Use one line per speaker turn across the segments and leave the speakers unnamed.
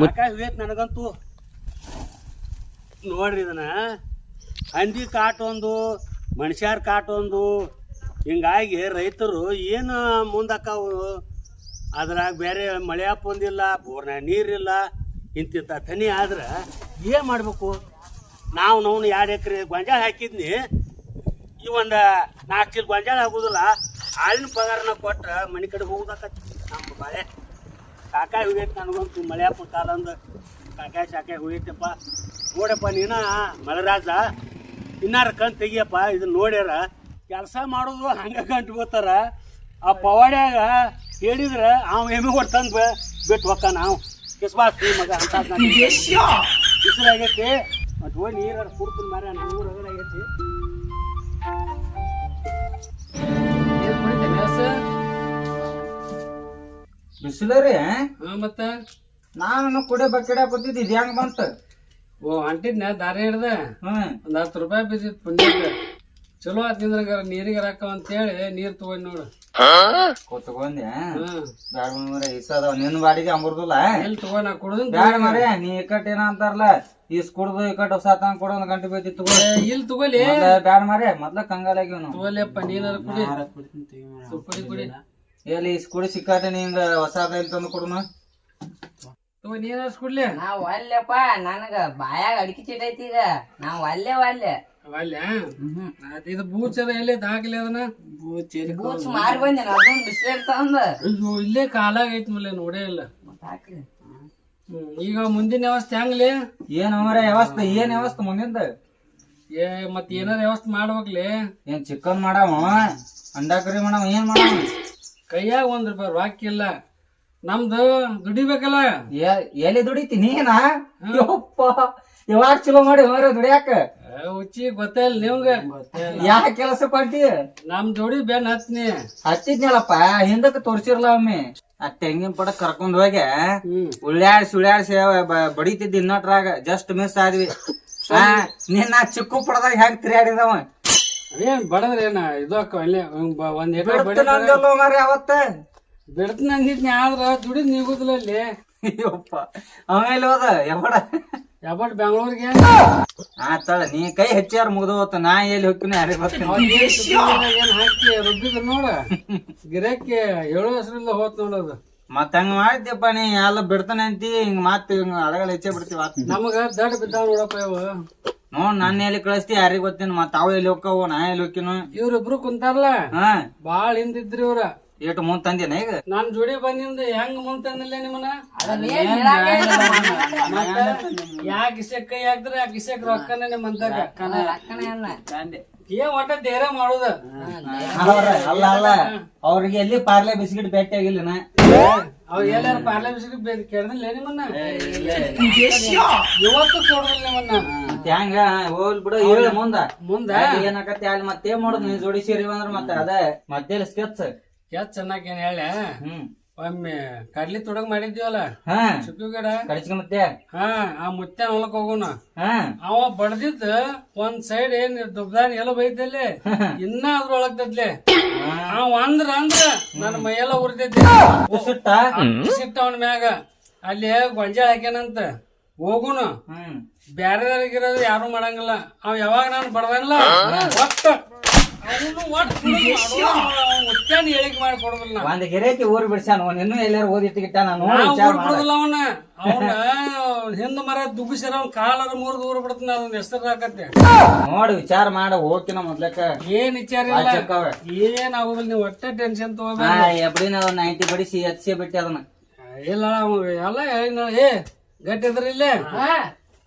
ಸಾಕಾಗಿ ನನಗಂತೂ. ನೋಡ್ರಿ ಇದನ್ನ. ಹಂದಿ ಕಾಟ ಒಂದು ಮನುಷ್ಯರ ಕಾಟ ಒಂದು. ಹಿಂಗಾಗಿ ರೈತರು ಏನು ಮುಂದಕ್ಕಾವು? ಅದ್ರಾಗ ಬೇರೆ ಮಳೆ ಒಂದಿಲ್ಲ ಬೋರ್ನಾಗ ನೀರಿಲ್ಲ ಇಂತಿಂಥ ತನಿ ಆದ್ರೆ ಏನು ಮಾಡಬೇಕು? ನಾವು ನಾವು ಎರಡು ಎಕರೆ ಗೊಂಜಾಳ ಹಾಕಿದ್ನಿ. ಈ ಒಂದು ನಾಲ್ಕು ಚೀಲ ಗೊಂಜಾಳ ಆಗೋದಿಲ್ಲ. ಹಾಲಿನ ಪಗಾರನ ಕೊಟ್ರೆ ಮನೆ ಕಡೆ ಹೋಗುದಾಕತ್ತಿ ನಮ್ಮ ಬಾಳೆ. ಸಾಕಾಗಿ ಹೋಗೈತೆ ನನಗಂತೂ ಮಳೆಯಪ್ಪ ಕಾಲ ಅಂದ. ಸಾಕಾಗಿ ಸಾಕಾಗಿ ಹೋಗೈತಪ್ಪ ನೋಡಪ್ಪ ನೀನ ಮಳೆರಾಜ ಇನ್ನಾರ ಕಣ್ ತೆಗಿಯಪ್ಪ ಇದನ್ನ ನೋಡ್ಯಾರ. ಕೆಲಸ ಮಾಡೋದು ಹಂಗೆ ಗಂಟು ಬರ್ತಾರ ಆ ಪವಾಡ್ಯಾಗ ಹೇಳಿದ್ರೆ ಅವ ಎಮ್ಮೆ ಕೊಟ್ಟು ತಂದು ಬಿಟ್ಟು ಹೊಕ್ಕ ನಾವು. ಕಿಸ್ಬಾತ್ ಮಗ ಅಂತ ಬಿಸಿಲಾಗೈತಿ. ಮತ್ತು ಹೋಗಿ ನೀರು ಕುಡ್ತೀನಿ ಮಾರ ನೂರು ರಗಡಾಗೈತಿ
ಬಿಸಿಲರಿ?
ಹಾ ಮತ್ತ?
ನಾನು ಕುಡೆ ಬಕೆಡ ಕೂತಿದ್ದಿ ಇದು ಹೆಂಗ್ ಬಂತ?
ಓ ಅಂಟಿದ್ನ ದಾರಿ ಹಿಡ್ದ?
ಹ್ಮ್
ಒಂದ್ ಹತ್ತು ರೂಪಾಯಿ ಬಿದ್ದಿತ್ತು ಪುಣ್ಯಕ್ಕೆ. ಚಲೋ ಆತಿಂದ್ರ ನೀರಿಗೆ ಹಾಕ ಅಂತೇಳಿ ನೀರ್ ತಗೊಂಡ್ ನೋಡು.
ಕೂತ್ಕೊಂಡೆ.
ಹ್ಮ್
ಬ್ಯಾಡ ಮರೆ ಇಸದ ನಿನ್ನ ಬಾಡಿಗೆ
ಎಲ್ಲಿ ತಗೋ ನಾ ಕುಡ್ದನ್
ಬ್ಯಾಡ ಮರೆ ನೀ ಇಕ್ಕಟ್ ಏನ ಅಂತಾರಲ್ಲ ಈಸ್ ಕುಡ್ದು ಇಕ್ಕಟ್ ಸಾತಾನ ಕೊಡೋ ಒಂದ್ ಗಂಟೆ ಬೈತಿ ತಗೋ.
ಇಲ್ಲಿ ತಗೋಲಿ.
ಮೊದ್ಲ ಬ್ಯಾಡ ಮರೆ ಮೊದ್ಲ
ತಗೋಲಿಯಪ್ಪ ನೀನಾರ ಕುಡಿ. ಕುಡಿ. ಕುಡಿ
ಎಲ್ಲಿ ಸ್ಕೂಡಿ ಸಿಕ್ಕಾತೆ ಸಿಕ್ಕಾಟ ನಿಂಗ ಹೊಸ ಇಲ್ಲಿ ತಂದು ಕೊಡುನ
ತಗೋ ನೀನಾರ ಕುಡ್ಲಿ?
ನಾವ್ ಒಲ್ಲೆಪ್ಪ ನನಗ ಬಾಯಾಗ ಅಡಿಕೆ ಚಿಟ್ಟೈತಿ ಈಗ. ನಾವ್ ಒಲ್ಲೆ ಒಲ್ಲೆ
ಅಲ್ಲ. ಇದು ಅದ ಎಲ್ಲಿ ಹಾಕ್ಲಿ ಅದನ್ನ
ಬೂಚ್ ಮಾರಿ ಬಂದೆ ಅದೊಂದು ಬಿಸ್ಲೇಟ್ ತಂದ
ಅಯ್ಯೋ ಇಲ್ಲೇ ಕಾಲಾಗ ಐತಿ ಮಲ್ಲ ನೋಡೇ ಇಲ್ಲ. ಈಗ ಮುಂದಿನ ವ್ಯವಸ್ಥೆ ಹೆಂಗ್ಲಿ?
ಏನ್ ಮರೆ ವ್ಯವಸ್ಥೆ ಏನ್ ವ್ಯವಸ್ಥೆ ಮುಂದಿಂದ?
ಏ ಮತ್ ಏನಾರ ವ್ಯವಸ್ಥೆ ಮಾಡ್ಬೇಕ್ಲಿ?
ಏನ್ ಚಿಕನ್ ಮಾಡವ? ಅಂಡಾ ಕರಿ ಮಾಡಾವ ಏನ್ ಮಾಡಾವ?
ಕೈಯಾಗ ಒಂದ್ ರೂಪಾಯಿ ರೊಕ್ಕ ಇಲ್ಲ. ನಮ್ದು ದುಡಿಬೇಕಲ್ಲ?
ಎ- ಎಲ್ಲಿ ದುಡಿತಿ ನೀನಾ? ಯಪ್ಪ ಯಾವಾಗ ಚಲೋ ಮಾಡಿ ಹೋರ ದುಡಿಯಾಕ?
ಏ, ಹುಚ್ಚಿ ಗೊತ್ತೇ ಇಲ್ಲ ನಿಮ್ಗ.
ಯಾ ಕೆಲಸ ಪಡ್ತಿ
ನಮ್ ಜೋಡಿ ಬೆನ್ ಹತ್ನಿ.
ಹತ್ತಿದ್ನಲ್ಲಪ್ಪ ಹಿಂದಕ್ಕೆ ತೋರ್ಸಿರ್ಲ ಒಮ್ಮೆ. ಆ ತೆಂಗಿನ ಪಡ ಕರ್ಕೊಂಡ್ ಹೋಗಿ
ಹ್ಮ್.
ಉಳ್ಯಾಡ್ಸಿ ಉಳ್ಯಾಡ್ಸಿ ಬಡಿತಿದ್ದ ಬಡಿತಿದ್ದಿ ಇನ್ನಟ್ರಾಗ ಜಸ್ಟ್ ಮಿಸ್ ಆದ್ವಿ. ಹಾ ನಿನ್ನ ಚಿಕ್ಕು ಪಡದಾಗ ಹೆಂಗ್ ತಿರ್ಯಾಡಿದವ?
ಅದೇನ್ ಬಡದ್ರ ಏನ ಇದು ಅಕ್ಕ ಇಲ್ಲೇ ಒಂದ್ ಬ- ಒಂದ್ ಎಕರೆ ಬಡ
ಬಿಡ್ತೀನಂದಲ್ಲೋ ಅವತ್ತ.
ಬಿಡ್ತೀನಿ ಅಂದಿದ್ನಿ ಆದ್ರ ದುಡಿದ್ ನೀಗುದಿಲ್ಲ ಇಲ್ಲಿ
ಯಪ್ಪ ಆಮೇಲೆ ಹೋದ ಎಬಡ.
ಎಬಡ್ ಬೆಂಗಳೂರಿಗೆ
ಆತಳ ನೀ ಕೈ ಹೆಚ್ಚಾರ ಮುಗ್ದೋತ ನಾ ಎಲ್ಲಿ ಹೋಗ್ತೀನಿ ಯಾರಿಗೆ ಬರ್ತೀನಿ
ಏನ್ ಹಾಕಿ ರುಬ್ಬಿದ್ರ ನೋಡ. ಗಿರಕ್ಕೆ ಏಳು ಹೆಸರಿಂದ ಹೋತ್ ನೋಡೋದು
ಮತ್ತ ಹಂಗ ಮಾಡಿದ್ಯಪ್ಪ ನೀ ಎಲ್ಲ ಬಿಡ್ತಾನೆ ಅಂತಿ ಹಿಂಗ ಮಾತ್ ಹಿಂಗ್ ಅಳಗಳ ಹೆಚ್ಚೆ ಬಿಡ್ತೀವಿ
ನಮಗ ದಡ್ ಬಿದ್ದಾವ ನೋಡಪ್ಪ ಇವ.
ನೋಡ್ ನನ್ನ ಎಲ್ಲಿ ಕಳಿಸ್ತಿ ಯಾರಿಗ್ ಗೊತ್ತೇನು ಮತ್ತ ಅವ ಎಲ್ಲಿ ಹೋಕ್ಕವು ನಾ ಎಲ್ಲಿ ಹೋಕಿನು
ಇವ್ರಿಬ್ರು ಕುಂತಾರಲ್ಲ?
ಹಾ.
ಬಾಳ ಹಿಂದಿದ್ರಿ ಇವ್ರ.
ಏಟ್ ಮುಂದ್ ತಂದೇನ ಈಗ?
ನಾನ್ ಜೋಡಿ ಬಂದಿಂದ ಹೆಂಗ್ ಮುಂತಂದಿಲ್ಲ ನಿಮ್ಮನ್ನ?
ನಿಮ್ಮನ ಯಾಕೆ ಇಸಕ್
ಮತ್ತ ಯಾ ಕಿಸೆಕ್ ಕೈ ಹಾಕ್ದ್ರ ಆ ಕಿಸೆಕ್ ರೊಕ್ಕನ ನಿಮ್ ಅಂತಾಗ
ರೊಕ್ಕನ ಅನ್ನ
ಏನ್ ಒಟ್ಟ ಧೈರ್ಯ ಮಾಡುದ?
ಅಲ್ಲ ಅಲ್ಲ ಅಲ್ಲ. ಅವ್ರಿಗೆ ಎಲ್ಲಿ ಪಾರ್ಲೆ ಬಿಸ್ಕಿಟ್ ಭೇಟಿ ಆಗಿಲ್ಲ ನಾ
ಎಲ್ಲಾರ ಪಾರ್ಲೆ ಬಿಸಿಲು ಕೇಳ್ದಿಲ್ಲ ನಿಮ್ಮನ್ನ? ಇವತ್ತು ಕೊಡುದಿಲ್ಲ ನಿಮ್ಮನ್ನ?
ಹ್ಯಾಂಗ? ಹೋಗ್ಲಿ ಬಿಡು ಹೇಳ ಮುಂದ.
ಮುಂದ?
ಅಲ್ಲಿ ಏನಾಕತಿ ಅಲ್ಲಿ ಮತ್ತೆ ಮಾಡುದು? ನೀನ್ ಜೋಡಿ ಸೇರಿ ಅಂದ್ರ ಮತ್ತೆ ಅದ ಮಧ್ಯ ಸ್ಕೆಚ್.
ಸ್ಕೆಚ್ ಚೆನ್ನಾಗಿ ಏನ್ ಹೇಳ
ಹ್ಮ್.
ಒಮ್ಮೆ ಕಡ್ಲಿ ತುಡಗ್ ಮಾಡಿದ್ವಲ್ಲ
ಹಾ.
ಚುಕ್ಕಿ ಗಿಡ?
ಮತ್ತೆ
ಹಾ ಆ ಮುತ್ಯಾನ ಹೊಲಕ್ ಹೋಗೋಣ
ಹಾ.
ಅವ ಬಡ್ದಿದ್ದ ಒಂದ್ ಸೈಡ್ ಏನ್ ದುಬ್ದಾನ ಎಲ್ಲ ಬೈದಲ್ಲಿ ಇನ್ನ ಅದ್ರೊಳಗ್ತದ್ಲೆ ಅವ ಅಂದ್ರ ಅಂದ್ರ ನನ್ನ ಮೈಯೆಲ್ಲ ಉರಿತೈತಿ
ಸಿಕ್ತ
ಸಿಟ್ಟ? ಅವನ ಮ್ಯಾಗ. ಅಲ್ಲಿ ಗೊಂಜಾಳ ಹಾಕ್ಯಾನಂತ.
ಹೋಗುಣ
ಬ್ಯಾರೆದವ್ರಿಗಿರೋದು ಯಾರು ಮಾಡಂಗಿಲ್ಲ. ಅವ್ ಯಾವಾಗ ನಾನು ಬಡದಲ್ಲ ಒಟ್ಟ.
ಒಂದ್ ಗಿರೇಕಿ ಊರ್ ಬಿಡ್ಸ್ಯಾನ ಅವ್ನ ಇನ್ನೂ ಎಲ್ಲಾರು ಓದಿಟ್ಟಿಗಿಟ್ಟ ನಾನು ವಿಚಾರ
ಊರ್
ಮಾಡ
ಬಿಡುದಿಲ್ಲ ಅವನ. ಅವನ ಹಿಂದ ಮರ ದುಗ್ಗಿಸಿರ ಅವ್ನ ಕಾಲರ ಮುರಿದು ಊರ್ ಬಿಡ್ತಾನ ಅದನ್ನ ಹೆಸರು ಹಾಕತ್ತೆ.
ನೋಡಿ ವಿಚಾರ ಮಾಡ ಹೋಗ್ಕಿನ ಮೊದ್ಲಕ್ಕ.
ಏನ್ ವಿಚಾರ ಇಲ್ಲ.
ಚೆಕ್ಕವ
ಏನ್ ಆಗೋದಿಲ್ಲ ನೀವು ಒಟ್ಟ ಟೆನ್ಷನ್ ತಗೋಬೇಡ.
ಎಬ್ಡಿನ ಒಂದ್ ನೈಂಟಿ ಬಡಿಸಿ ಹಚ್ಚಿ ಬಿಟ್ಟೆ ಅದನ್ನ.
ಇಲ್ಲ ಎಲ್ಲ ಹೇಳಿನ ಏ ಗಟ್ಟಿದ್ರ ಇಲ್ಲೇ.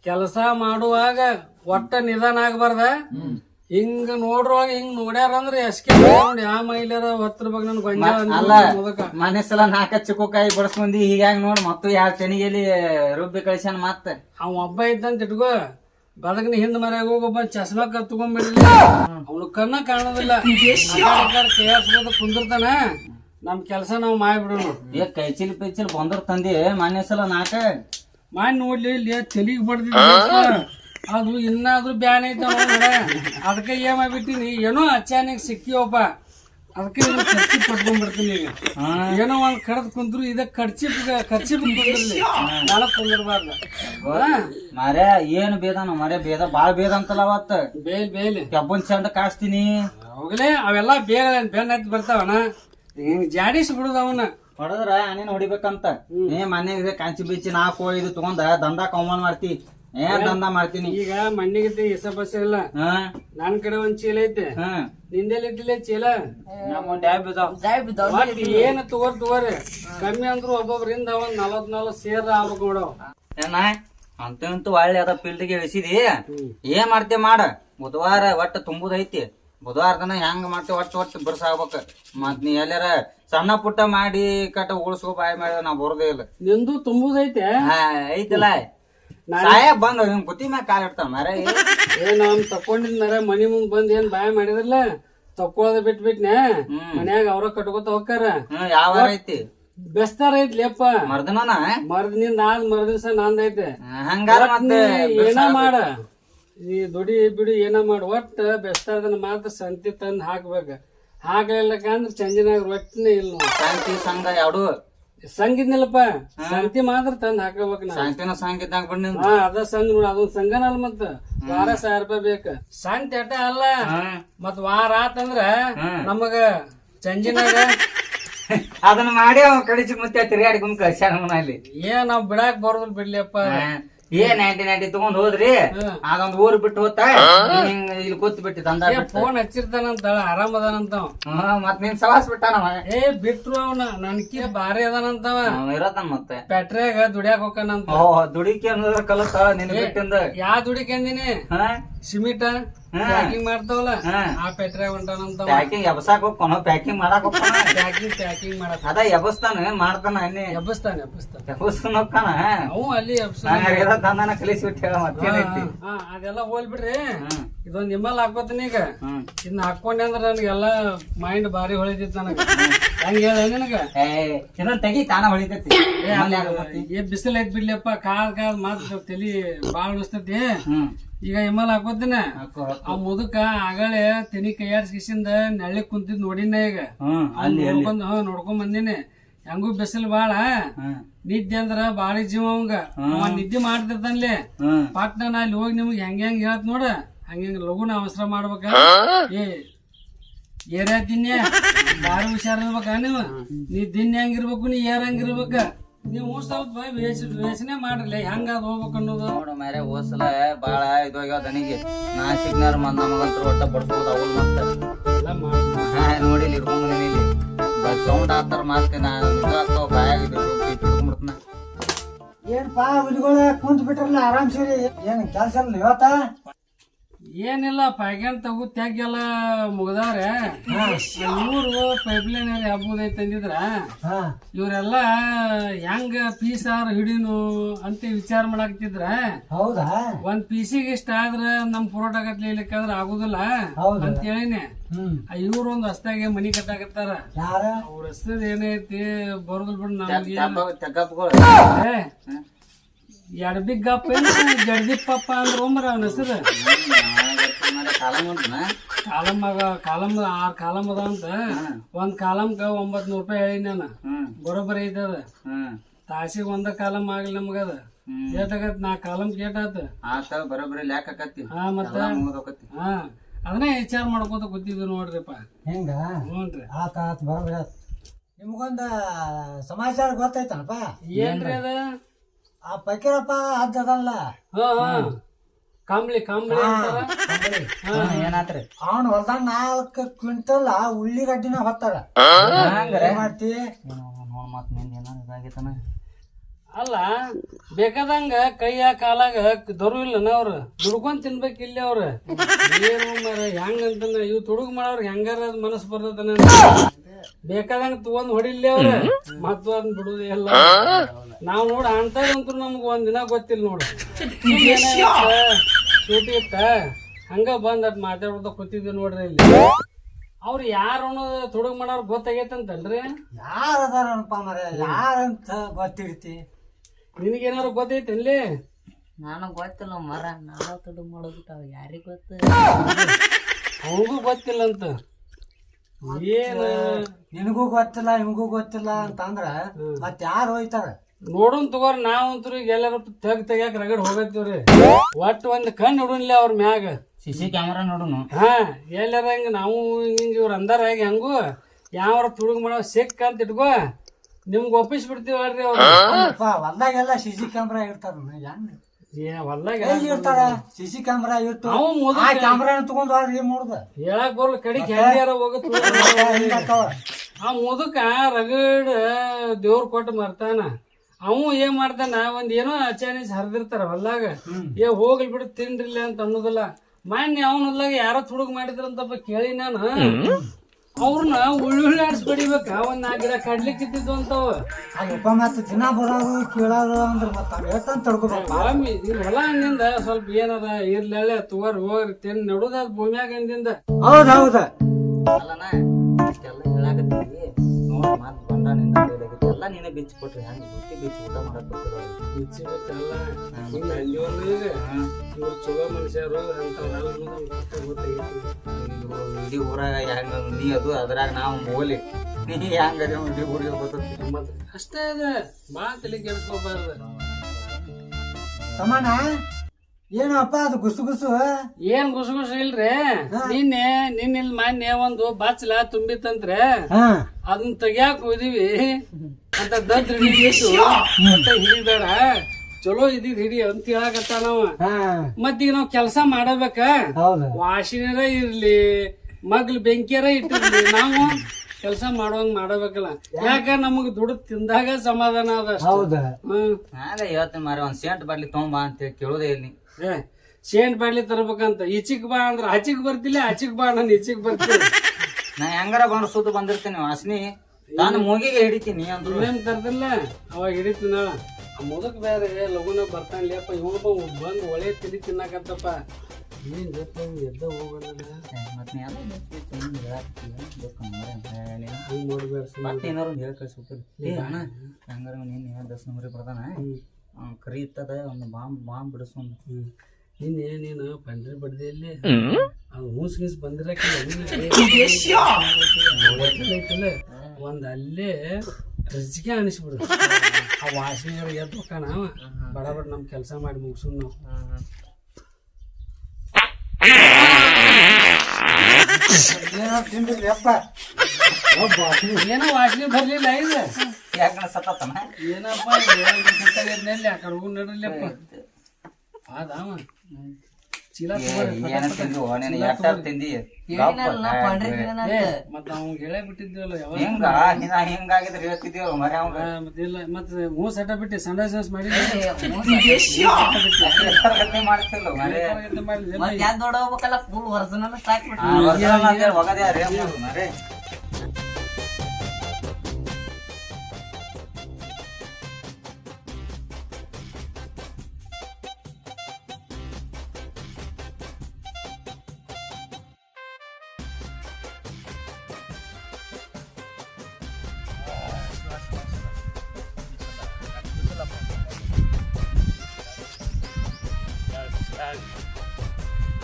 ಕೆಲಸ ಮಾಡುವಾಗ ಒಟ್ಟ ನಿಧಾನ ಆಗಬಾರ್ದ. ಹಿಂಗ ನೋಡ್ರುವಾಗ ಹಿಂಗ್ ನೋಡ್ಯಾರ ಅಂದ್ರೆ ಎಸ್ಕೆ ನೋಡಿ. ಆ ಮೈಲಾರ ಹತ್ತರ ಬಗ್ಗೆ ನನ್
ಅಲ್ಲ ಮನೆ ಸಲ ನಾಲ್ಕ ಚಿಕ್ಕೋಕಾಯಿ ಬಡಸ್ಕೊಂಡಿ ಹೀಗಾಗಿ ನೋಡ್ ಮತ್ತು ಯಾರ ತೆನಿಗೆಲಿ ರುಬ್ಬಿ ಕಳಿಸ್ಯಾನ ಮತ್ತ.
ಅವ್ ಒಬ್ಬ ಇದ್ದಂತ ಇಟ್ಕೋ ಬದಕನ ಹಿಂದ್ ಮರ್ಯಾಗ ಹೋಗೊಬ್ಬ ಚಸ್ಮಾ ತಗೊಂಡ್ಬಿಡ್ಲಿ ಅವನು ಕಣ್ಣ ಕಾಣೋದಿಲ್ಲ. ಕೈ ಹಾಸ್ಬೋದು ಕುಂದಿರ್ತಾನ. ನಮ್ ಕೆಲಸ ನಾವ್ ಮಾಡ್ಬಿಡೋಣ.
ಏ ಕೈಚಿಲ್ ಪೈಚಿಲ್ ಬಂದ್ರ ತಂದಿ ಮನೆ ಸಲ ನಾಕ
ಮಾಡಿ ನೋಡ್ಲಿ ಇಲ್ಲಿ ತಲಿಗ್ ಬಡ್ದಿದ್ದ ಅದು ಇನ್ನಾದ್ರೂ ಬ್ಯಾನ್ ಐತ ಅದಕ್ಕೆ ಏನ್ ಮಾಡ್ಬಿಟ್ಟಿನಿ ಏನೋ ಅಚಾನಕ್ ಸಿಕ್ಕಿವಪ್ಪ. ಅದಕ್ಕೆ ಖರ್ಚಿ ಪಟ್ಕೊಂಡ್ಬಿಡ್ತೀನಿ ಈಗ. ಏನೋ ಒಂದ್ ಕಡದ್ ಕುಂತ್ರು ಇದ ಖರ್ಚಿ ಖರ್ಚಿ ಕುಂದ್ರಲಿ ನಾಳೆ ಕುಂದಿರ್ಬಾರ್ದು
ಮರೆ ಏನು ಬೇದನ ಮಾರ್ಯ ಬೇದ ಬಾಳ ಬೇದ ಅಂತಲ್ಲ ಅವತ್ತ.
Bale bale.
ಕಬ್ಬನ್ ಚಂದ ಕಾಸ್ತೀನಿ.
ಹೋಗ್ಲೇ ಅವೆಲ್ಲ ಬೇಗ ಬೆನ್ನ ಹತ್ತಿ ಬರ್ತಾವನ? ಹಿಂಗ್ ಜಾಡಿಸ್ ಬಿಡುದ ಅವನ್ನ
ಹೊಡೆದ್ರ ಅನೇನ್ ಹೊಡಿಬೇಕಂತ. ಏ ಮನೆಗೆ ಕಾಂಚಿ ಬೀಚಿ ನಾ ಕೋಳಿ ಇದು ತಗೊಂಡ ದಂಡ ಕಮಾನ್ ಮಾಡ್ತಿ. ಏನ್ ದಂದ ಮಾಡ್ತೀನಿ.
ಈಗ ಮಣ್ಣಿಗೆ ಇಸ ಬಸ್ ಇಲ್ಲ.
ಹಾ.
ನನ್ ಕಡೆ ಒಂದ್ ಚೀಲ ಐತೆ.
ಹಾ.
ನಿಂದೆಲ್ಲ ಇಟ್ಟಿಲ್ಲ ಚೀಲ?
ನಮ್ಮ ಡ್ಯಾಬ್ ಇದಾವ್
ಒಟ್ ಏನ್ ತಗೋರ್ ತಗೋರಿ. ಕಮ್ಮಿ ಅಂದ್ರು ಒಬ್ಬೊಬ್ರಿಂದ ಒಂದ್ ನಲವತ್ ನಲವತ್ ಸೇರ್ ಆಗ್ಬೇಕು ನೋಡವ್
ಏನ? ಅಂತಂತೂ ಒಳ್ಳೆ ಅದ ಫೀಲ್ಡ್ಗೆ ಇಳಿಸಿದಿ ಏನ್ ಮಾಡ್ತಿ ಮಾಡ? ಬುಧವಾರ ಒಟ್ಟ ತುಂಬುದೈತಿ ಬುಧವಾರ ತನ ಹೆಂಗ್ ಮಾಡ್ತಿ ಒಟ್ಟು ಒಟ್ಟು ಬರ್ಸಾಗ್ಬೇಕ ಮತ್ ನೀ ಎಲ್ಲಾರ ಸಣ್ಣ ಪುಟ್ಟ ಮಾಡಿ ಕಟ್ಟ ಉಳಿಸ್ಕೋ ಬಾಯ್ ಮಾಡಿದ ನಾ ಬರೋದೇ ಇಲ್ಲ.
ನಿಂದು ತುಂಬುದೈತೆ
ಹಾ, ಐತಲ್ಲ. ಸಾಯ ಬಂದ ನಿಮ್ ಕುತಿ ಮ್ಯಾಗ ಕಾಲ್ ಇಡ್ತಾನ ಮರ
ಏ ಅವ್ನ್ ತಕೊಂಡಿದ್ ಮರ ಮನಿ ಮುಂದ್ ಬಂದ್ ಏನ್ ಬಾಯ ಮಾಡಿದ್ರಲ್ಲ? ತಕ್ಕೊಳದ ಬಿಟ್ ಬಿಟ್ನೆ ಮನ್ಯಾಗ ಅವ್ರ ಕಟ್ಕೋತ ಹೋಗ್ತಾರ.
ಯಾವ ಐತಿ?
ಬೆಸ್ತಾರ ಐತ್ಲಿಯಪ್ಪ
ಮರ್ದನ
ಮರ್ದಿನಿಂದ ಆದ್ ಮರ್ದಿವ್ಸ ನಾಂದ ಐತೆ.
ಹಂಗಾರ
ಏನ ಮಾಡ? ಈ ದುಡಿ ಬಿಡಿ ಏನ ಮಾಡ? ಒಟ್ಟ ಬೆಸ್ತಾರದನ್ನ ಮಾತ್ರ ಸಂತಿ ತಂದ್ ಹಾಕ್ಬೇಕ. ಹಾಕ್ಲಿಲ್ಲಕ ಅಂದ್ರ ಚಂಜನಾಗ ರೊಟ್ಟಿನೇ ಇಲ್ಲ
ಸಂತಿ ಸಂಘ ಎರಡು
ಸಂಗಿದ್ನಿಲ್ಲಪ್ಪ. ಸಂತಿ ಮಾತ್ರ ತಂದ್ ಹಾಕಬೇಕು ನಾ ಹಾ ಅದ ಸಂಘ ನೋಡ ಅದೊಂದ್ ಸಂಘನ ಅಲ್ಲ ಮತ್ತ ವಾರ ಸಾವಿರ ರೂಪಾಯಿ ಬೇಕ. ಸಂತಿ ಅಟ ಅಲ್ಲ. ಮತ್ ವಾರ ಆತಂದ್ರ ನಮಗ ಚಂಜಿನಾಗ
ಅದನ್ನ ಮಾಡಿ ಅವ ಕಡಿಸಿ ಮತ್ತೆ ತಿರ್ಗಾಡಿ ಕಳ್ಸ್ಯಾನ ಅಲ್ಲಿ.
ಏನ್ ನಾವ್ ಬಿಡಾಕ್ ಬರೋದಿಲ್ಲ ಬಿಡ್ಲಿಯಪ್ಪ.
ಏ ನೈಂಟಿ ನೈಂಟಿ ತಗೊಂಡ್ ಹೋದ್ರಿ? ಅದೊಂದ್ ಊರ್ ಬಿಟ್ಟು ಹೋತ? ಹಿಂಗ್ ಇಲ್ಲಿ ಕೂತ್ ಬಿಟ್ಟಿ ತಂದ
ಏ ಫೋನ್ ಹಚ್ಚಿರ್ತಾನಂತ ಆರಾಮ್ ಅದಾನಂತ.
ಮತ್ ನಿನ್ ಸವಾಸ್ ಬಿಟ್ಟಾನವ
ಏ ಬಿಟ್ರು ಅವನ ನನ್ಕಿ ಬಾರಿ ಅದಾನಂತವ
ಇರತಾನ ಮತ್ತೆ.
ಪೆಟ್ರ್ಯಾಗ ದುಡ್ಯಾಕ್ ಹೋಗ್ತಾನಂತ
ಓ ದುಡಿಕೆ ಅನ್ನೋದ್ರ ಕಲಸ ನಿನ್ ಬಿಟ್ಟಿಂದ.
ಯಾ ದುಡಿಕೆ ಅಂದಿನಿ?
ಹಾ?
ಸಿಮಿಟ ಪ್ಯಾಕಿಂಗ್ ಮಾಡ್ತಾವಲ್ಲ ಆ ಪೆಟ್ರ್ಯಾಗ ಹೊಂಟಾನಂತ
ಪ್ಯಾಕಿಂಗ್ ಎಬ್ಸಾಕ ಹೋಗ್ಕೊನ ಪ್ಯಾಕಿಂಗ್ ಮಾಡಾಕ್
ಪ್ಯಾಕಿಂಗ್ ಪ್ಯಾಕಿಂಗ್ ಮಾಡಾಕ
ಅದ ಎಬಸ್ತಾನ ಮಾಡ್ತಾನ ಅನ್ನಿ
ಎಬಸ್ತಾನ ಎಬ್ಬಸ್ತಾನೆ
ಎಬಸ್ಕೊಂಡ್ ಹೋಗ್ತಾನ?
ಅವು ಅಲ್ಲಿ ಎಬ್ಸ
ನಂಗ ಇರೋ ಕಲಿಸಿ ಬಿಟ್ಟು ಹೇಳ ಮತ್ತೇನೈತಿ
ಅದೆಲ್ಲ ಹೋಲ್ ಬಿಡ್ರಿ ಇದೊಂದ್ ನಿಮ್ಮಲ್ಲಿ ಹಾಕೋತೀನಿ ಈಗ. ಇದನ್ನ ಹಾಕೊಂಡೆ ಅಂದ್ರ ನನಗೆಲ್ಲ ಮೈಂಡ್ ಬಾರಿ ಹೊಳಿತಿತ್ತು ನನಗೆ. ಹೆಂಗ ಹೇಳ ನಿನಗ?
ಇದನ್ನ ತೆಗಿ ತಾನ ಹೊಳಿತೈತಿ?
ಏ ಬಿಸಿಲು ಐತ್ ಬಿಡ್ಲಿಯಪ್ಪ ಕಾಲ್ ಕಾಲ್ ಮಾತ್ರ ತಲಿ ಬಾಳ್ ಉಳಿಸ್ತೈತಿ
ಹ್ಮ್.
ಈಗ ಹಿಮಲ್ ಹಾಕೋತಿನ.
ಹಾಕೋ, ಹಾಕೋ.
ಆ ಮುದುಕ ಆಗಳೇ ತೆನಿ ಕೈಯಾಡ್ಸಿಂದ ನೆಳ್ಳಿ ಕುಂತಿದ್ ನೋಡಿನ ಈಗ.
ಅಲ್ಲಿ
ನೋಡ್ಕೊಂಡ್ ಬಂದಿನಿ. ಹೆಂಗೂ ಬಿಸಿಲು ಬಾಳ. ನಿದ್ದೆ ಅಂದ್ರ ಬಾಳಿ ಜೀವ ಅವಂಗ. ಅವ ನಿದ್ದೆ ಮಾಡ್ತಿರ್ತಾನ್ಲೆ. ಪಾಟ್ನ ನಾ ಅಲ್ಲಿ ಹೋಗಿ ನಿಮ್ಗೆ ಹೆಂಗ ಹೆಂಗ್ ಹೇಳತ್ ನೋಡ. ಹಂಗ ಲಘುನ ಅವಸರ ಮಾಡ್ಬೇಕ. ಏ ಏರ್ಯಾ ತಿನ್ಯ ಬಾರಿ ಹುಷಾರ್ ಇರ್ಬೇಕ ನೀವು ನೀ ಹೆಂಗ್ ಹೆಂಗಿರ್ಬೇಕು ನೀ ಏರ್ ಹಂಗಿರ್ಬೇಕ. ನೀವು ಸ್ವಲ್ಪ ವೇಷನೆ ಮಾಡ್ರಲ್ಲ ಹೆಂಗ ಅದ್ ಹೋಗ್ಬೇಕು ಅನ್ನೋದು?
ನೋಡು ಮಾರ್ರೆ ಹೋಸಲ ಬಾಳ ಇದಾಗ್ಯಾವ ದನಿಗೆ. ನಾ ಸಿಗ್ನಾರ ಮಂದ ಮಗಂತ್ರ ಒಟ್ಟ ಬಡ್ಸ್ಬೋದು ಅವಲ್ ಮತ್ತ.
ಎಲ್ಲ ಮಾಡ್
ಹಾ ನೋಡಿ ಇಲ್ಲಿ ಇಟ್ಕೊಂಡ್ ಇಲ್ಲಿ. ಸೌಂಡ್ ಆತರ ಮತ್ತೆ ನಾ ಇದಾಗ್ತಾವ ಬಾಯಾಗ ಇಟ್ಕೊಂಡ್ಬಿಡ್ತನ
ಏನಪ್ಪಾ ಹುಲಿಗಳ ಕುಂತ್ ಬಿಟ್ರಲ್ಲ ಆರಾಮ್ ಸೇರಿ. ಏನ್ ಕೆಲ್ಸ ಇಲ್ಲ ಇವತ್ತ?
ಏನಿಲ್ಲ ಪ್ಯಾಕೆಟ್ ತಗು ತ್ಯಾಗೆಲ್ಲ ಮುಗ್ದಾರೆ. ಇವ್ರು ಪೈಪ್ಲೈನ್ ಹಬ್ಬದೈತೆ ಅಂದಿದ್ರ
ಇವರೆಲ್ಲ
ಇವ್ರೆಲ್ಲ ಹೆಂಗ ಪೀಸ್ ಆರ್ ಹಿಡಿನು ಅಂತ ವಿಚಾರ ಮಾಡಾಕ್ತಿದ್ರ
ಹೌದಾ?
ಒಂದ್ ಪೀಸಿಗೆ ಇಷ್ಟ ಆದ್ರ ನಮ್ ಪುರೋಟ ಕಟ್ಲಿಕ್ಕಾದ್ರ ಆಗುದಿಲ್ಲ
ಹೌದು.
ಅಂತ ಹೇಳಿನಿ. ಇವ್ರು ಒಂದ್ ಹಸ್ತಾಗೆ ಮನಿ ಕಟ್ಟಾಕತ್ತಾರ.
ಯಾರ?
ಅವ್ರ ಹೆಸರು ಏನೈತಿ ಬರೋದಿಲ್ ಬಿಡ್ ನಮ್ಗೆ.
ತೆಕ್ಕಪ್ಗಳು
ಎಡಬಿಗ್ ಗಪ್ಪ ಜಡ್ದಿಪ್ಪಪ್ಪ ಅಂದ್ರ ಅಂದ್ರೆ ಅವನ ಹೆಸರು?
ಕಾಲ ನೋಡ್ನ
ಕಾಲಮ್ ಆರ್ ಕಾಲಮ್ ಅದ ಅಂತ. ಒಂದ್ ಕಾಲಮ್ಗ ಒಂಬತ್ ನೂರ್ ರೂಪಾಯಿ ಹೇಳಿ ನಾನು.
ಬರೋಬರ
ಬರೋಬ್ಬರಿ ಐತದ.
ತಾಸಿಗ್
ತಾಸಿಗೆ ಒಂದ ಕಾಲಮ್ ಆಗ್ಲಿ ನಮ್ಗದ. ಏಟಾಗತ್ ನಾ ಕಾಲಮ್ ಕೇಟಾತ
ಆತ. ಬರೋಬ್ಬರಿ ಲ್ಯಾಕ್ ಆಕತಿ
ಹಾ ಮತ್ತ?
ಮುಗ್ದೋಕತಿ
ಹಾ. ಅದನ್ನೇ ವಿಚಾರ ಮಾಡ್ಕೊತ ಕೂತಿದ್ವಿ ನೋಡ್ರಿಪ್ಪ.
ಹೆಂಗ?
ಹ್ಞೂನ್ರಿ
ಆತ ಆತ ಬರೋಬ್ರಿ ಆತ. ನಿಮ್ಗೊಂದ ಸಮಾಚಾರ ಗೊತ್ತಾಯ್ತನಪ್ಪ
ಏನ್ರಿ ಅದ?
ಆ ಪಕೀರಪ್ಪ ಅದಲ್ಲ
ಹಾ ಹಾ. ಕಾಂಬ್ಳಿ ಕಾಂಬ್ಳಿ ಅಂತಾರ?
ಏನಾತ್ರಿ?
ಅವನ್ ಹೊಲ್ದಾಗ ನಾಲ್ಕು ಕ್ವಿಂಟಲ್ ಉಳ್ಳಿಗಡ್ಡಿನ ಹೊತ್ತಾರ. ಮಾಡ್ತಿ?
ನೋಡ್ ಮತ್ನಿಂದ ಏನಾರ
ಅಲ್ಲ ಬೇಕಾದಂಗ ಕೈಯ ಕಾಲಾಗ ದೊರು ಇಲ್ಲ ಅವ್ರ. ದುಡ್ಕೊಂಡ್ ತಿನ್ಬೇಕು ಇಲ್ಲಿ ಅವ್ರ. ಏನು ಮರ ಹೆಂಗ ಅಂತಂದ್ರ ಇವ್ ತುಡುಗ್ ಮಾಡೋರ್ ಹೆಂಗಾರ ಮನಸ್ಸು ಮನಸ್ ಬರ್ತದನ ಬೇಕಾದಂಗ ತಗೊಂಡ್ ಹೊಡಿಲಿ ಅವ್ರ. ಮತ್ತ ಅದನ್ನ ಬಿಡುದು ಎಲ್ಲ. ನಾವ್ ನೋಡ ಅಂತದಂತೂ ನಮ್ಗ ಒಂದ್ ದಿನ ಗೊತ್ತಿಲ್ಲ ನೋಡ. ಸೂಟಿ ಇತ್ತ? ಹಂಗ ಬಂದ್ ಅದ್ ಮಾತಾಡ್ಕೊತ ಕೂತಿದ್ವಿ ನೋಡ್ರಿ ಇಲ್ಲಿ. ಅವ್ರ ಯಾರು ಅನ್ನೋದು ತುಡುಗ್ ಮಾಡೋರ್ ಗೊತ್ತಾಗೈತಂತಲ್ರಿ?
ಯಾರ ಅದಾರಪ್ಪ ಮರ ಯಾರಂತ ಗೊತ್ತಿಡ್ತಿ
ನಿನಗೇನಾರು ಗೊತ್ತೈತಿ
ನಾನು ಗೊತ್ತಿಲ್ಲ ಮರ ನಾವ ತುಡು ಮಾಡೋಬಿಟ್ಟಾವ ಯಾರಿಗ್ ಗೊತ್ತ?
ಅವ್ರಿಗೂ ಗೊತ್ತಿಲ್ಲ ಅಂತ ಏನ?
ನಿನಗೂ ಗೊತ್ತಿಲ್ಲ ನಿಮಗೂ ಗೊತ್ತಿಲ್ಲ ಅಂತಂದ್ರ ಮತ್ ಯಾರು ಹೋಯ್ತಾರ?
ನೋಡೋನ್ ತಗೋರ್ ನಾವಂತೂ ಈಗ ಎಲ್ಲರೂ ತೆಗ್ ತೆಗ್ಯಾಕ ರಗಡ್ ಹೋಗತ್ತೀವ್ರಿ ಒಟ್ ಒಂದ್ ಕಣ್ ಹಿಡುನ್ಲಿ ಅವ್ರ ಮ್ಯಾಗ.
ಸಿಸಿ ಕ್ಯಾಮರಾ ಕ್ಯಾಮ್ರಾ ನೋಡುನು?
ಹಾ ಎಲ್ಲಾರ ಹಿಂಗ ನಾವು ಹಿಂಗ ಇವ್ರ ಅಂದಾರ ಹೇಗೆ ಹಂಗು? ಯಾವ ತುಡುಗ್ ಮಾಡೋ ಸಿಕ್ ಅಂತ ಇಟ್ಕೋ. ನಿಮ್ಗೆ ಒಪ್ಪಿಸಿ ಬಿಡ್ತೀವಲ್ರಿ ಅವ್ರು.
ಹೊಲ್ದಾಗೆಲ್ಲ ಸಿ ಸಿ ಕ್ಯಾಮ್ರಾ ಇರ್ತಾರ ಹೆಂಗ್? ಎಲ್ಲಿ ಇರ್ತಾರ ಸಿ ಸಿ ಕ್ಯಾಮ್ರಾ
ಇತ್ತು
ಆ ಕ್ಯಾಮ್ರಾ ತಗೊಂಡ್ ಹೋದ್ರೆ ಏನ್ ಮಾಡುದ
ಹೇಳಕ್ ಬರ್ಲ ಕಡಿ ಹೋಗತ್ ಆ ಮುದುಕ ರಗಡ್ ದೇವ್ರ ಕೊಟ್ಟು ಮರ್ತಾನ. ಅವು ಏನ್ ಮಾಡ್ತಾನ ಒಂದ್ ಏನೋ ಅಚಾನಕ್ ಹರಿದಿರ್ತಾರ ಹೊಲ್ದಾಗ. ಏ ಹೋಗ್ಲಿ ಬಿಡು ತಿನ್ರಿಲ್ಲ ಅಂತ ಅನ್ನೋದಿಲ್ಲ. ಮಾನ್ಯ ಅವನ ಹೊಲ್ದಾಗ ಯಾರೋ ತುಡುಗ್ ಮಾಡಿದ್ರಂತಪ್ಪ ಕೇಳಿ ನಾನು. ಅವ್ರನ್ನ ಉಳ್ಳುಳ್ಳಿ ಆಡ್ಸ್ ಬಡಿಬೇಕ ಒಂದ್ ನಾಲ್ಕು ಗಿಡ ಕಡ್ಲಿಕ್ಕೆ ಇದ್ದಿದ್ದು ಅಂತವ.
ಅಲ್ಲಪ್ಪ ಮತ್ತ ದಿನ ಬರೋದು ಕೇಳೋದು ಅಂದ್ರೆ ಮತ್ತ ಅವ್ ಹೇಳ್ತಾನ ತಡ್ಕೋಬೇಕು
ಸ್ವಾಮಿ ಹೊಲ ಹಣ್ಣಿಂದ ಸ್ವಲ್ಪ ಏನದ ಇರ್ಲಿ ತಗೋರ್ ಹೋಗ್ರಿ ತಿನ್ ನಡುದ ಭೂಮಿಯಾಗ ಅಂದಿಂದ.
ಹೌದ್ ಹೌದ.
ಅಲ್ಲನ ಇಷ್ಟೆಲ್ಲ ಹೇಳಾಕತ್ತೀವಿ. ನೋಡ್ ಮತ್ ಬಂದಾನಿಂದ. ಕೈಲಾಗೈತಿ ಎಲ್ಲ ನೀನೇ ಬಿಚ್ಚಿ ಕೊಟ್ರಿ ಹಂಗ? ಬುತ್ತಿ ಬಿಚ್ಚಿ ಊಟ ಮಾಡಕ್
ಇವ್ರು ಚಲೋ ಮನುಷ್ಯರು
ಇಡೀ ಊರಾಗ ಹೆಂಗ ನೀ ಅದು ಅದ್ರಾಗ ನಾವು ಹೋಗಲಿ ನೀ ಹೆಂಗ ಇಡೀ ಊರಿಗೆ ಗೊತ್ತೈತಿ
ಮತ್ತೆ ಅಷ್ಟೇ ಇದೆ ಭಾಳ ತಲೆ ಕೆಡಿಸ್ಕೋಬಾರ್ದು
ತಮ್ಮಣ್ಣ? ಏನಪ್ಪ ಅದು ಗುಸು ಗುಸು?
ಏನ್ ಗುಸು ಗುಸು ಇಲ್ರಿ? ನಿನ್ನೆ ನಿನ್ನಿಲ್ ಮಾನ್ಯ ಒಂದು ಬಾಚಲ ತುಂಬಿತ್ತಂದ್ರೆ
ಹಾ.
ಅದನ್ನ ತೆಗಿಯಾಕ ಹೋದಿವಿ. ಅಂತ ದದ್ರಿ ಮತ್ತೆ ಹಿಡಿಬೇಡ. ಚಲೋ ಇದಿದ್ ಹಿಡಿ ಅಂತ ಹೇಳಕತ್ತ ನಾವ.
ಹಾ.
ಮತ್ತೀಗ ನಾವ್ ಕೆಲ್ಸ ಮಾಡಬೇಕ?
ವಾಶಿನರ
ವಾಸಿನರ ಇರ್ಲಿ ಮಗ್ಲ್ ಬೆಂಕಿಯರ ಇಟ್ಟಿರ್ಲಿ ನಾವು ಕೆಲಸ ಮಾಡೋಂಗ್ ಮಾಡಬೇಕಲ್ಲ. ಯಾಕ ನಮಗ್ ದುಡ್ಡು ತಿಂದಾಗ ಸಮಾಧಾನ ಅದ
ಹೌದಾ.
ಹ್ಮ್.
ಇವತ್ತಿನ ಮಾರಿ ಒಂದ್ ಸೆಂಟ್ ಬರ್ಲಿ ತೊಂಬಾ ಅಂತ ಕೇಳೋದೇ ಇಲ್ಲಿ
ಏ ಶೇಂಟ್ ಬಾಡ್ಲಿ ತರ್ಬೇಕಂತ. ಈಚಿಗ್ ಬಾ ಅಂದ್ರ ಹಚ್ಚಿಗ್ ಬರ್ತಿಲ್ಲ ಹಚ್ಚಿಗ್ ಬಾ ನಾನು ಈಚಿಗ್ ಬರ್ತೀನಿ
ನಾ ಹೆಂಗಾರ ಬಂದ್ರ ಸುದ್ದು ಬಂದಿರ್ತೀನಿ ವಾಸನಿ ನಾನು ಮೂಗಿಗೆ ಹಿಡಿತೀನಿ ಅಂದ್ರು.
ತರ್ದಿಲ್ಲ? ಅವಾಗ ಹಿಡಿತೀನ ಆ ಮುದಕ್ ಬೇರೆ ಲಗುನ ಬರ್ತಾನ್ಲಿಯಪ್ಪ ಇವಾಗ ಬಂದು ಒಳ್ಳೆ ತಿಳಿ ತಿನ್ನಾಕತ್ತಪ್ಪ. ಏನ್ ಗೊತ್ತ ಎದ್ದ ಹೋಗೋಣ
ಮತ್ತೆ ಹೇಳಿ. ಏನಾರು ಹೇಳಿ. ಏ ಅಣ್ಣ ಹೆಂಗಾರ ನೀನ್ ಹೇಳ್ದ ಬರ್ತಾನ ಅವ್ನ್ ಕರಿ ಇತ್ತದ ಒಂದು ಬಾಂಬ್ ಬಾಂಬ್ ಬಿಡಿಸೋನ್
ನಿನ್ನೆ ನೀನು ಪಂಡ್ರಿ ಬಡ್ದಿಯಲ್ಲಿ ಅದು ಹೂಸ್ ಗೀಸ್ ಬಂದಿರಕ್ಕಿಲ್ಲ ಒಂದ್ ಅಲ್ಲೇ ಫ್ರಿಜ್ಗೆ ಅನಿಸ್ಬಿಡು ಆ ವಾಸನೆ ಎದ್ದು ಅವ. ಬಡ ಬಡ ನಮ್ಮ ಕೆಲಸ ಮಾಡಿ ಮುಗಿಸು ನಾವು.
ಏನೋ
ವಾಸನೆ ಬರ್ಲಿಲ್ಲ ಇದು. ಏನಪ್ಪ ಆ ಕಡೆ ಹೋಗಿ ನಡಲಿಯಪ್ಪ ಅದಾವ ಚೀಲ
ತಿಂದು? ನೀನು ಎಟ್ಟಾರ ತಿಂದಿ? ಏ,
ಮತ್ತ ಅವ್ನ್ ಹೇಳೇ ಬಿಟ್ಟಿದ್ವಲ್ಲ ಯಾವಾಗ
ಹಿಂಗ ನಿನ್ನ ಹಿಂಗಾಗಿದ್ರೆ ಹೇಳ್ತಿದ್ದೀವಲ್ಲ ಮರಿ ಅವಂಗ?
ಮತ್ತಿಲ್ಲ ಮತ್ತೆ ಹೂ ಸಟ ಬಿಟ್ಟು ಸಂಡೇ ಸೆನ್ಸ್ ಮಾಡಿ
ಗತಿ ಮಾಡ್ತಿಲ್ಲ ಮರಿ
ಮಾಡಿದ್ದೆ
ಮತ್ ಯಾವ್ದ್ ದೊಡ್ಡ ಹೋಗ್ಬೇಕಲ್ಲ ಫುಲ್ ಒರಿಜಿನಲ್ ಸ್ಟಾಕ್ ಬಿಟ್ಟು
ಆ, ವರ್ಷ ಅಂತೇಳಿ ಹೋಗದೆ ಮರಿ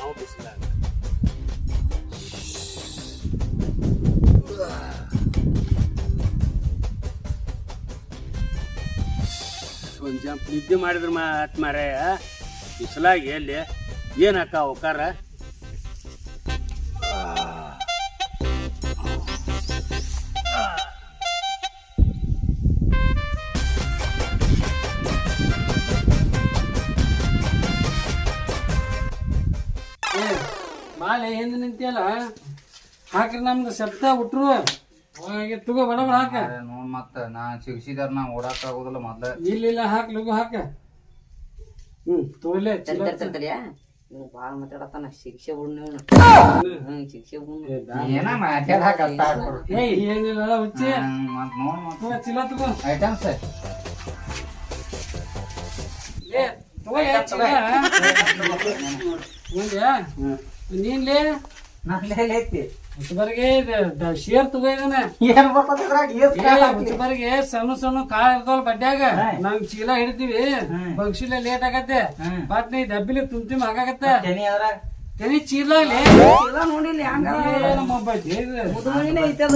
ನಾವು ಬಿಸಿಲಾಗ ಒಂದ್ ಜಂಪ್ ನಿದ್ದೆ ಮಾಡಿದ್ರ ಮಾತ್ ಮಾರಾಯ ಬಿಸಿಲಾಗಿ ಎಲ್ಲಿ? ಏನಕ್ಕ ಅಕ್ಕ ಒಕ್ಕಾರ
ಬಾಳೆ ಹಿಂದೆ ನಿಂತಿಯಲ್ಲ ಹಾಕ್ರಿ ನಮ್ದು ಶಬ್ದ ಉಟ್ರು. ಹಾಗೆ ತಗೋ ಬಡ ಬಡ ಹಾಕ.
ನೋಡ್ ಮತ್ತ ನಾ ಸಿಗಿಸಿದಾರ ನಾ ಓಡಾಕ ಆಗುದಿಲ್ಲ ಮೊದ್ಲ.
ಇಲ್ಲ ಇಲ್ಲ ಹಾಕ್ ಲಗು ಹಾಕ. ಹ್ಮ್ ತೋಲೆ
ಭಾಳ ಮಾತಾಡತ್ತಾನ ಶಿಕ್ಷೆ ಶಿಕ್ಷೆ
ಏನ
ಏಯ್ ಏನಿಲ್ಲ ಹುಚ್ಚಿ.
ಮತ್ ನೋಡ್ ಮತ್
ತಗೋ ಚೀಲ ತಗೋ.
ಐಟಮ್ಸ್
ಏ ತಗೋ ಏ ಚೀಲ. ಮುಂದೆ ನೀನ್ಲೇ? ಹುಚ್ಚಬರಿಗೆ ಶೇರ್ ಸಣ್ಣ ಸಣ್ಣ ಕಾಳ ಇರ್ತಾವಲ್ಲ ಬಡ್ಡ್ಯಾಗ? ನಾವ್ ಚೀಲ ಹಿಡಿತೀವಿ. ಪಕ್ಷಿಲ ಲೇಟ್ ಆಗತ್ತೆ. ಬಟ್ ನೀ ಡಬ್ಬಿಲಿ ತುಂಬ ತುಂಬ ಆಗಾಕತ್ತೆ
ತೆನಿ
ಚೀಲ.
ನೋಡಿಲ್ಲ ಹಂಗ. ಮುದುಮಣಿನೇ ಐತದ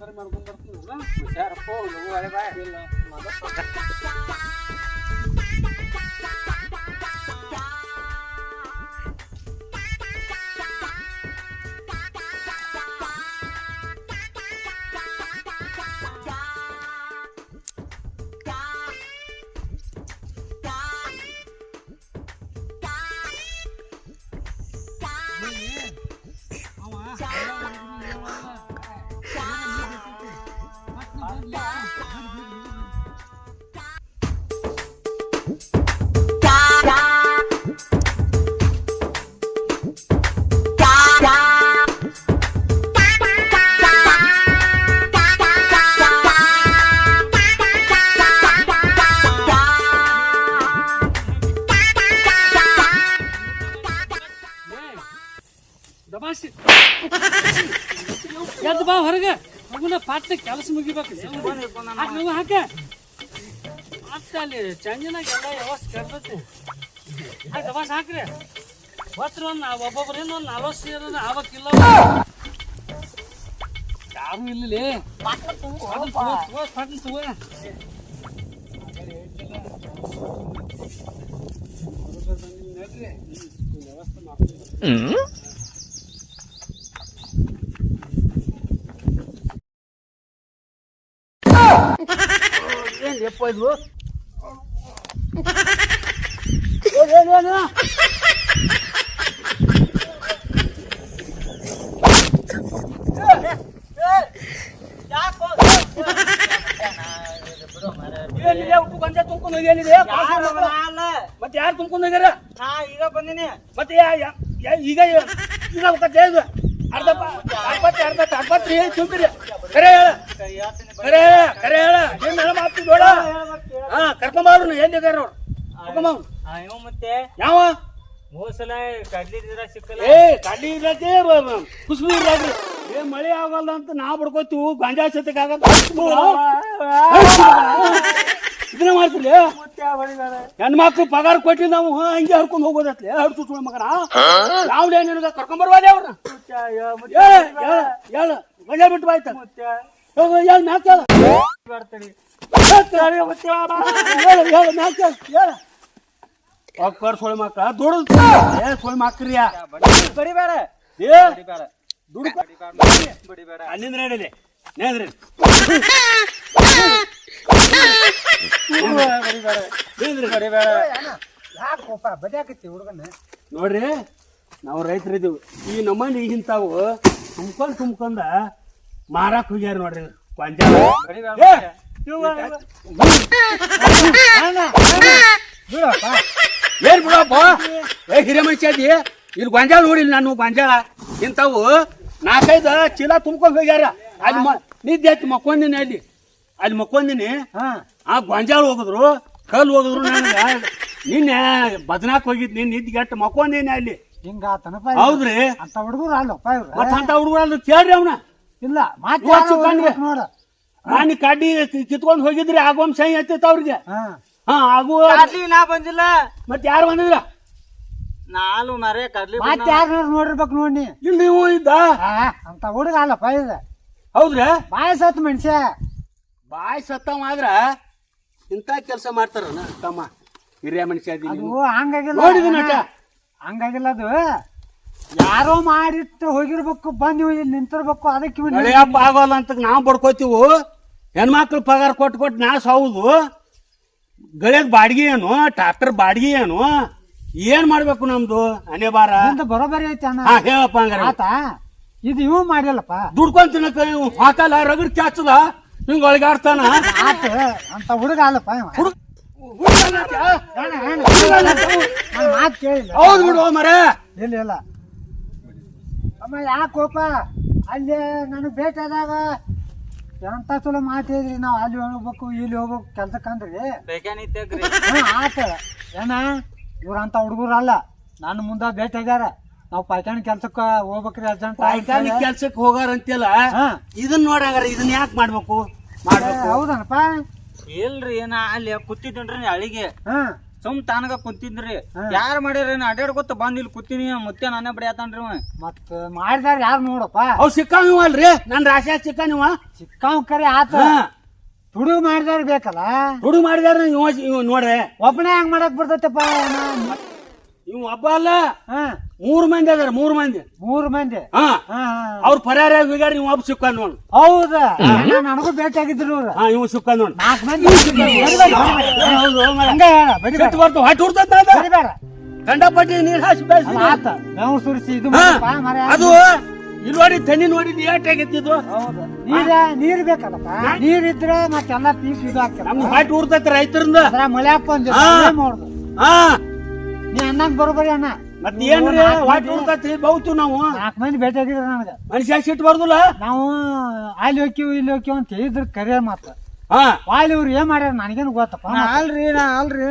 ಮಾಡ್ಕೊಂಡ್ ಬರ್ತೀನಿ. ಹುಷಾರಪ್ಪ. ಇಲ್ಲ, ಅಲ್ಲಿ ಚಂಜನಾಗ ಎಲ್ಲ ವ್ಯವಸ್ಥೆ ಕೆಡ್ತೈತಿ ಆಯ್ತು, ದಬಾಸ್ ಹಾಕ್ರಿ. ಒತ್ತರ ಒಂದು ಒಬ್ಬೊಬ್ಬರಿಂದ ಒಂದು ನಲ್ವತ್ತು ಸೇರ ಆವಕ್ಕಿಲ್ಲ ಯಾರು ಇಲ್ಲ ಪಾಟ್ನ ತಗೋ. ವ್ಯವಸ್ಥೆ ಏನೇನು ಏನಿದೆ ಉಪ್ಪು ಗಂಜ ತುಂಬ್ಕೊಂಡು ಹೋಗ್ಯಾನಿದೆ ಮತ್ತೆ ಯಾರು ತುಂಬ್ಕೊಂಡು ಹೋಗ್ಯಾರ
ಈಗ ಬಂದಿನಿ.
ಮತ್ತೆ ಈಗ ಈಗ ಇದು ಅರ್ಧ ಅರ್ಪತ್ತಿ ಅರ್ಪತ್ತಿ ಅರ್ಪತ್ತಿ ಹೇಳಿ ತುಂಬಿರಿ ಕರೆ ಹೇಳ. ಕರೆ ಹೇಳ. ಕರೆ ಹೇಳ. ಏನ್ ನೋಡ? ಹಾ ಕರ್ಕೊಂಬಾದ್ರು ಎಲ್ಲಿದ್ದಾರೆ ಅವ್ರು ಕರ್ಕೊಂಬವ್ರು
ಇವ ಮತ್ತೆ?
ಯಾವ?
ಮೂಸಲ ಕಡ್ಲಿದ್ರ ಸಿಕ್ಕಲ್ಲ?
ಏ ಕಡ್ಲಿ ಇರತ್ತೆ ಕುಸ್ಬಿ ಇರ್ಲಾದ್ರಿ ಏ ಮಳೆ ಆಗಲ್ಲ ಅಂತ ನಾ ಬಡ್ಕೋತೀವಿ ಗಾಂಜಾ ಸತ್ಯಕ್ಕೆ ಮತ್ತೆ ಇದನ್ನ ಹೆಣ್ಮಕ್ಳು ಪಗಾರ ಕೊಟ್ಟಿ ನಾವು ಹಂಗೆ ಹರ್ಕೊಂಡು ಹೋಗೋದತ್ಲೆ. ಹಡ್ತು ಸುಳ್ಳು ಮಗನ. ಯಾವ್ದೇ ಏನಿಲ್ಲ ಕರ್ಕೊಂಡ್ ಬರ್ವಾದೆ ಅವ್ರನ್ನ? ಹೇಳ ಗಂಜಾ ಬಿಟ್ಟು ಬಾಯ್ತ ಹೇಳ ಮ್ಯಾಕ್ ಹೇಳ ಹೇಳ ಮ್ಯಾಕ್ ಹೇಳ ಹೇಳ. ಒಕ್ಕರ್ ಸೊಳ್ಳೆ ಮಕ್ಕಳ ದುಡ್ದು ಏ ಸೊಳ್ಳೆ
ಬಡಿಬೇಡ
ಏ
ಬಡಿಬೇಡ
ದುಡ್ಡು
ಬಡಿಬೇಡ
ಅಲ್ಲಿಂದ ನಡೀಲಿ ನೇದ್ರಿ
ಬಡಿಬೇಡ
ಯಾಕೋಪ ಬಡಿಯಾಕತ್ತಿ ಹುಡುಗನ
ನೋಡ್ರಿ ನಾವು ರೈತರಿದ್ದೀವಿ ಈ ನಮ್ಮಲ್ಲಿ ಇಂಥವು ತುಂಬ್ಕೊಂಡ್ ತುಂಬ್ಕೊಂಡ ಮಾರಾಕ್ ಹೋಗ್ಯಾರ ನೋಡ್ರಿ ಗೊಂಜಾಳ
ಬಡಿಬೇಡ
ಏನ್ ಬಿಡಪ್ಪ? ಏ ಹಿರಿಯ ಮನುಷ್ಯ ಅದಿ. ಇಲ್ಲಿ ಗೊಂಜಾಳ ನೋಡಿಲ್ಲ ನಾನು ಗೊಂಜಾಳ ಇಂಥವು ನಾಲ್ಕೈದು ಚೀಲ ತುಂಬ್ಕೊಂಡು ಹೋಗ್ಯಾರ. ಅಲ್ಲಿ ಮ ನಿದ್ದೆ ಆಯ್ತು ಮಕ್ಕೊಂದಿನಿ ಅಲ್ಲಿ. ಅಲ್ಲಿ ಮಕ್ಕೊಂದಿನಿ.
ಹಾ.
ಆ ಗೊಂಜಾಳ ಹೋಗಿದ್ರು ಕಲ್ಲು ಹೋಗಿದ್ರು ನಾನು ನಿನ್ನೆ ಬದನಾಕ್ ಹೋಗಿದ್ನಿ ನಿದ್ದೆ ಗಟ್ಟ ಮಕ್ಕೊಂದಿನಿ ಅಲ್ಲಿ. ಹೌದ್ರಿ.
ಅಂತ ಹುಡುಗರು ಅಲ್ಲಪ್ಪ
ಮತ್ತ ಅಂತ ಹುಡುಗರು ಕೇಳ್ರಿ ಅವನ.
ಇಲ್ಲ
ಮಾತು.
ನೋಡ.
ನಾನು ಕಡ್ಡಿ ಕಿತ್ಕೊಂಡು ಹೋಗಿದ್ರಿ ಆಗೋಮ್ ಸೈ ಎತ್ತಿತ್ತು ಅವ್ರಿಗೆ.
ಹಾ
ಆಗು.
ಕಡ್ಲಿ ನಾ ಬಂದಿಲ್ಲ.
ಮತ್ತೆ ಯಾರು ಬಂದಿದ್ರ?
ನಾನು ಮರೆ ಕಡ್ಲಿ
ಮತ್ತೆ ಯಾರು ನೋಡಿರ್ಬೇಕು ನೋಡಿ
ಇಲ್ಲಿ ನೀವು ಇದ್ದ?
ಅಂತ ಹುಡುಗ ಅಲ್ಲಪ್ಪ ಇದು
ಹೌದ್ರಿ?
ಬಾಯ ಸತ್ ಮನುಷ್ಯ.
ಬಾಯ್ ಸತ್ತವ ಆದ್ರ ಇಂಥ ಕೆಲಸ ಮಾಡ್ತಾರ ತಮ್ಮ ಹಿರಿಯ ಮನುಷ್ಯ
ಅದು ಹಂಗಾಗಿಲ್ಲ.
ನೋಡಿ ನಟ?
ಹಂಗಾಗಿಲ್ಲ ಅದು. ಯಾರೋ ಮಾಡಿಟ್ಟು ಹೋಗಿರ್ಬೇಕು ಬಂದು ನೀವು ಇಲ್ಲಿ ನಿಂತಿರ್ಬೇಕು ಅದಕ್ಕೆ
ಆಗೋಲ್ಲ ಅಂತ ನಾವು ಬಡ್ಕೋತೀವು. ಹೆಣ್ಮಕ್ಳು ಪಗಾರ ಕೊಟ್ಟು ಕೊಟ್ಟು ನಾಶ ಹೌದು. ಗಳಿಯದ್ ಬಾಡಿಗೆ ಏನು? ಟ್ರಾಕ್ಟರ್ ಬಾಡಿಗೆ ಏನು? ಏನ್ ಮಾಡ್ಬೇಕು ನಮ್ದು? ಅನೇಬಾರ ಬಾರ
ಬರೋಬರಿ ಐತಿ ಅಣ್ಣ.
ಹಾ ಹೇಳಪ್ಪ ಹಂಗಾರ.
ಆತ ಇದು ಇವ್ ಮಾಡಿಲ್ಲಪ್ಪ
ದುಡ್ಕೊಂಡ್ ತಿನ್ನಕ ಇವ್ ಹಾಕಲ್ಲ ರಗಡ್ ಚಾಚದ ಹಿಂಗ್ ಒಳಗಾಡ್ತಾನ?
ಆತ ಅಂತ ಹುಡುಗ ಅಲ್ಲಪ್ಪ ಇವ.
ಹುಡುಗ
ಅಣ್ಣ, ಅಣ್ಣ, ನನ್ ಮಾತ್ ಕೇಳಿಲ್ಲ.
ಹೌದು ಬಿಡು ಮರ.
ಇಲ್ಲ ಇಲ್ಲ. ಅಮ್ಮ ಯಾಕೋಪ? ಅಲ್ಲಿ ನನಗೆ ಭೇಟಿಯಾದಾಗ ಎಂತ ಚಲೋ ಮಾತಿದ್ರಿ ನಾವು ಅಲ್ಲಿ ಹೋಗ್ಬೇಕು ಇಲ್ಲಿ ಹೋಗ್ಬೇಕು ಕೆಲ್ಸಕ್ಕಂದ್ರಿ
ಬೇಕೇನಿತ್ತಗ್ರಿ
ಹ್ಞೂ ಆತ. ಏನ ಇವ್ರಂತ ಹುಡುಗರಲ್ಲ. ನನ್ನ ಮುಂದೆ ಭೇಟಿ ಆಗ್ಯಾರ. ನಾವು ಪೈಕಾಣಿ ಕೆಲ್ಸಕ್ಕೆ ಹೋಗ್ಬೇಕ್ರಿ ಅರ್ಜೆಂಟ್
ಪೈಕಾಣಿ ಕೆಲ್ಸಕ್ಕೆ ಹೋಗಾರ ಅಂತಿಲ್ಲ
ಇದನ್
ಇದನ್ನ ನೋಡಂಗಾರ ಇದನ್ನ ಯಾಕೆ ಮಾಡ್ಬೇಕು? ಮಾಡ್ಬೇಕು.
ಹೌದನಪ್ಪ.
ಇಲ್ರಿ ನಾ ಅಲ್ಲಿ ಕೂತಿದ್ದೇನ್ರಿ ಅಳಿಗೆ.
ಹಾ.
ಸುಮ್ ತಾನಗ ಕುಂತಿದ್ರಿ. ಯಾರ ಮಾಡ್ಯಾರ ಅಡ್ಯಾಡ್ಕೊತ ಬಂದ್ ಇಲ್ಲಿ ಕೂತೀನಿ ಮತ್ತೆ ನಾನೇ ಬಡಿಯತಾನ್ರಿ ಇವ.
ಮತ್ ಮಾಡಿದಾರ ಯಾರು ನೋಡಪ್ಪ?
ಅವ್ ಸಿಕ್ಕಾವ್ ಇವ ಅಲ್ರಿ? ನನ್ ರಾಶಿ ಸಿಕ್ಕ ನೀವ
ಸಿಕ್ಕಾವ್ ಕರೆ ಆತ.
ಹುಡುಗ
ತುಡು ಮಾಡಿದಾರ ಬೇಕಲ್ಲ?
ಹುಡುಗ ಮಾಡಿದಾರ ಇವ ನೋಡ್ರಿ.
ಒಬ್ಬನೇ ಹೆಂಗ್ ಮಾಡಕ್ ಬರ್ತೈತಪ್ಪ
ಇವ್ ಒಬ್ಬ ಅಲ್ಲ.
ಹಾ.
ಮೂರ್ ಮಂದಿ ಅದಾರ ಮೂರ್ ಮಂದಿ.
ಮೂರು ಮಂದಿ?
ಹಾ. ಅವ್ರ ಪರಿಹಾರ ಹೋಗ್ಯಾರ ನೀವು ಒಬ್ಬ ಸಿಕ್ಕ ನೋಡ್.
ಹೌದ? ನನಗೂ ಭೇಟಿ ಆಗಿದ್ರು ಇವ್ರು
ಹಾ ಇವ್ ಸಿಕ್ಕ ನೋಡ್.
ನಾಲ್ಕು ಮಂದಿ
ಸಿಟ್ಟು ಬರ್ತು ಹೊಟ್ಟೆ ಹುಡ್ತದ ಕಂಡಪಟ್ಟಿ ನೀರ್ ಹಾಸಿ ಬೇಸಿ
ಆತ ನಾವು ಸುರಿಸಿ ಇದು
ಅದು ಇಲ್ಲಿ ನೋಡಿ ತಣ್ಣಿ ನೋಡಿ ಏಟ್
ನೀರ ನೀರ್ ಬೇಕಲ್ಲಪ್ಪ? ನೀರ್ ಇದ್ರೆ ಮತ್ತೆಲ್ಲ ಪೀಸ್ ಇದು ಹಾಕಿ
ನಮ್ಗೆ ಹೊಟ್ಟೆ ಉಡ್ತೈತಿ ರೈತರಿಂದ.
ಮಳೆ ಹಾಕೊಂಡು
ಹಾ.
ನೀ ಅನ್ನಂಗ್ ಬರೋಬರಿ ಅಣ್ಣ.
ಮತ್ ಏನ್ರಿ ವಾಟ್ ಉಡ್ತೈತಿ ಬಹುತು ನಾವು.
ನಾಲ್ಕು ಮಂದಿ ಭೇಟಿ ಆಗಿದ್ರು ನನಗೆ.
ಮನುಷ್ಯ ಸಿಟ್ಟು ಬರ್ದಿಲ್ಲ?
ನಾವು ಅಲ್ಲಿ ಹೋಗ್ತೀವಿ ಇಲ್ಲಿ ಹೋಗ್ತೀವಿ ಅಂತ ಹೇಳಿದ್ರು ಕರೆ ಮಾತ
ಹಾ.
ವಾಲಿ ಇವ್ರು ಏನ್ ಮಾಡ್ಯಾರ ನನಗೇನು ಗೊತ್ತಪ್ಪ.
ಅಲ್ರಿ ನಾ ಅಲ್ರಿ.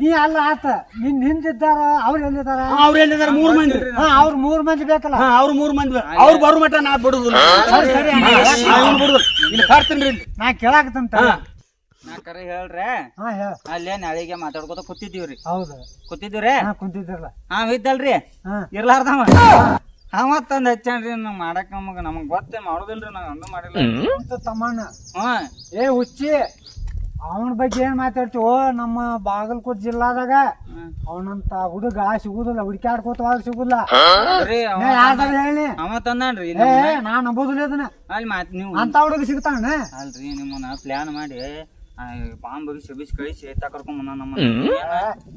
ನೀ ಅಲ್ಲ ಆತ. ನಿನ್ ಹಿಂದಿದ್ದಾರ ಅವ್ರು ಎಲ್ಲಿದ್ದಾರ?
ಅವ್ರು ಎಲ್ಲಿದಾರ ಮೂರ್ ಮಂದಿ.
ಹಾ ಅವ್ರ ಮೂರ್ ಮಂದಿ ಬೇಕಲ್ಲ.
ಹಾ ಅವ್ರ ಮೂರ್ ಮಂದಿ ಅವ್ರು ಬರೋ ಮಟ ನಾ ಬಿಡುದಿಲ್ಲ.
ಸರಿ, ಸರಿ,
ನಾ ಬಿಡುದಿಲ್ಲ. ಇಲ್ಲಿ ಕರ್ತೀನಿ
ನಾ ಕೇಳಾಕತ್ತಂತ.
ಹಾ.
ನಾ ಕರೆ ಹೇಳ್ರೆ
ಹಾ ಹೇಳ.
ಅಲ್ಲೇ ನಾಳೆಗೆ ಮಾತಾಡ್ಕೋತ ಕೂತಿದ್ದೀವ್ರಿ.
ಹೌದು.
ಕೂತಿದ್ದೀವ್ರಿ?
ಹಾ ಕುಂತಿದ್ರಲ್ಲ
ಹಾ ಇದ್ದಲ್ರಿ?
ಹಾ.
ಇರ್ಲಾರ್ದವ. ಅವ ತಂದ್ ಹಚ್ಚಾನ್ರಿ ಮಾಡಕ್ ನಮಗ ನಮಗ್ ಗೊತ್ತೇ ಮಾಡುದಿಲ್ರಿ ನಾವ್ ಅಂದು ಮಾಡಿಲ್ಲ.
ತಮ್ಮಣ್ಣ.
ಹಾ
ಏ ಹುಚ್ಚಿ ಅವನ ಬಗ್ಗೆ ಏನ್ ಮಾತಾಡ್ತೀವೋ ನಮ್ಮ ಬಾಗಲಕೋಟ್ ಜಿಲ್ಲಾದಾಗ ಅವನಂತ ಹುಡುಗ ಸಿಗುದಿಲ್ಲ ಹುಡುಕ್ಯಾಡ್ಕೋತ ಹೋಗ್ ಸಿಗುದಿಲ್ಲ.
ಅವ
ಯಾರ್ದಾರ ಹೇಳಿ?
ಅವ ತಂದಾನ್ರಿ
ಏ ನಾನ್ ನಂಬೋದಿಲ್ಲ ಅದನ್ನ
ಅಲ್ಲಿ ಮಾತ್ ನೀವು
ಅಂತ ಹುಡುಗ ಸಿಗ್ತಾನ?
ಅಲ್ರಿ ನಿಮ್ಮನ್ನ ಪ್ಲಾನ್ ಮಾಡಿ ಬಾಂಬ್ ಶಬಿಸ್ ಸಬಿಸ್ ಕಳಿಸಿ ಎತ್ತ ಕರ್ಕೊಂಡ್ ಬಂದ ನಮ್ಮ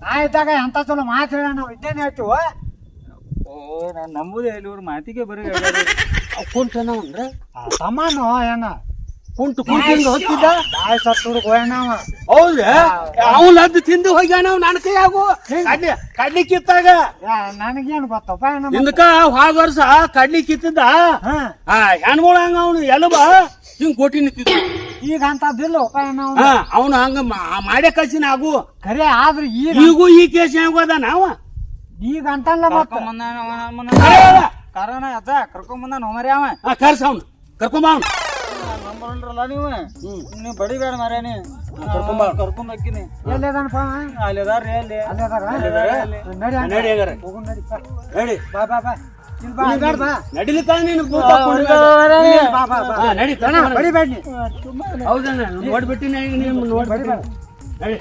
ನಾ ಇದ್ದಾಗ ಎಂತ ಚಲೋ ಮಾತು ಹೇಳ ನಾವು ಇದ್ದೇನೆ ಹೇಳ್ತೀವ
ಓ ನಾನ್ ನಂಬುದೇ ಇಲ್ಲ ಇವ್ರ ಮಾತಿಗೆ ಬರೀ
ಕುಂಟನ ಅಂದ್ರೆ?
ಏನ?
ಕುಂಟು ಕುಂಟಿಂದ ಹೋಗ್ತಿದ್ದ
ಬಾಯ್ ಸತ್ ಹುಡುಗ ಹೋಯಣ್ಣ ಅವ.
ಅವ್ನ ಅದ್ ತಿಂದು ಹೋಗ್ಯಾನ ಅವ್ ನನ್ನ ಕೈಯಾಗು? ಕಡ್ಲಿ ಕಡ್ಲಿ ಕಿತ್ತಾಗ?
ನನಗೇನು ನನಗೇನ್ ಗೊತ್ತಪ್ಪ ಏನ
ಹಿಂದಕ ಹೋದ ವರ್ಷ ಕಡ್ಲಿ ಕಿತ್ತಿದ್ದ?
ಹಾ.
ಆ ಹೆಣ್ಮಳ ಹಂಗ ಅವನು ಎಲಬ? ಹಿಂಗ್ ಕೊಟ್ಟಿ ನಿಂತಿದ್ದ.
ಈಗ ಅಂತದಿಲ್ಲ ಒಪ್ಪ ಏನ ಅವ್ನು.
ಹಂಗ ಮಾ- ಮಾಡೇ ಕಳ್ಸಿನ ಆಗು.
ಖರೆ ಆದ್ರೆ ಈಗ
ಈಗೂ ಈ ಕೇಸ್ ಹೆಂಗೋದ ನಾವ?
ಈಗ ಅಂತಲ್ಲ
ಅವ ಕಾರಣ ಅದ ಕರ್ಕೊಂಡ್ ಬಂದ ಮರಿ ಅವ.
ಕರ್ಸ ಅವ್ನು. ಕರ್ಕೊಂಬ ನಂಬರ್
ನಂಬರಲ್ಲ ನೀವು. ನೀವು ಬಡಿಬೇಡ ಮರ್ಯಾನಿ
ಕರ್ಕೊಂಬ
ಕರ್ಕೊಂಡ್ ಹೋಗ್ತೀನಿ
ಎಲ್ಲಿದಾನಪ್ಪ?
ಅಲ್ಲಿ. ಅದಾರ್ರಿ ಅಲ್ಲಿ.
ಅಲ್ಲೇ ಅದಾರ ನಡಿ ಹಂಗ.
ನಡಿ.
ನಡಿ. ಬಾ. ಬಾ ಬಾ.
ನಡಿಲಿಕ್ಕ ನೀನು ಭೂತ ಕೊಂಡು
ಇಲ್ಲಿ ಬಾ ಬಾ ಬಾ.
ಹಾ ನಡಿ
ಅಣ್ಣ, ಬಡಿಬೇಡ
ಹೌದಣ್ಣ ನೋಡ್ಬಿಟ್ಟಿನ ನೋಡ್ಬಿಟ್ಟಿ ನಡಿ.